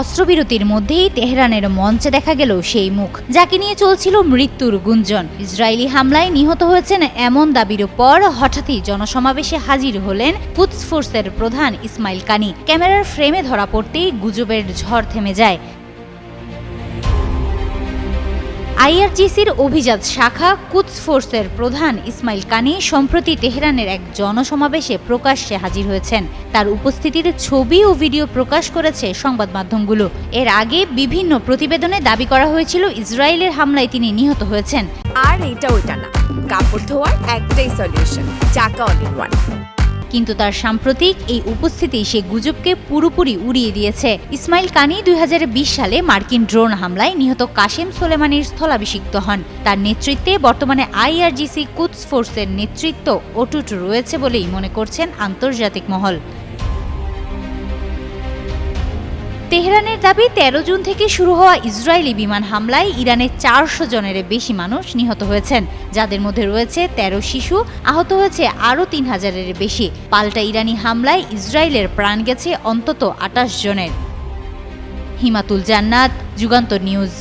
অস্ত্রবিরতির মধ্যেই তেহরানের মঞ্চে দেখা গেল সেই মুখ, যাকে নিয়ে চলছিল মৃত্যুর গুঞ্জন। ইসরায়েলি হামলায় নিহত হয়েছেন এমন দাবির পর হঠাৎই জনসমাবেশে হাজির হলেন কুদস ফোর্সের প্রধান ইসমাইল কানি। ক্যামেরার ফ্রেমে ধরা পড়তেই গুজবের ঝড় থেমে যায়। আইআরজিসির অভিজাত শাখা কুদস ফোর্সের প্রধান ইসমাইল কানি সম্প্রতি তেহরানের এক জনসমাবেশে প্রকাশ্যে হাজির হয়েছেন। তার উপস্থিতির ছবি ও ভিডিও প্রকাশ করেছে সংবাদ মাধ্যমগুলো। এর আগে বিভিন্ন প্রতিবেদনে দাবি করা হয়েছিল, ইসরায়েলের হামলায় তিনি নিহত হয়েছেন। আর এটা ওইটা না। কাপড় ধোয়ার একটাই সলিউশন চাকা অল কিন্তু তার সাম্প্রতিক এই উপস্থিতি সে গুজবকে পুরোপুরি উড়িয়ে দিয়েছে। ইসমাইল কানি দুই হাজার বিশ সালে মার্কিন ড্রোন হামলায় নিহত কাশেম সোলেমানির স্থলাভিষিক্ত হন। তার নেতৃত্বে বর্তমানে আইআরজিসি কুদস ফোর্সের নেতৃত্ব অটুট রয়েছে বলেই মনে করছেন আন্তর্জাতিক মহল। তেহরানের দাবি, তেরো জুন থেকে শুরু হওয়া ইসরায়েলি বিমান হামলায় ইরানের চারশো জনের বেশি মানুষ নিহত হয়েছেন। যাদের মধ্যে রয়েছে তেরো শিশু, আহত হয়েছে আরও তিন হাজারের বেশি। পাল্টা ইরানি হামলায় ইসরায়েলের প্রাণ গেছে অন্তত আটাশ জনের। হিমাতুল জান্নাত, যুগান্তর নিউজ।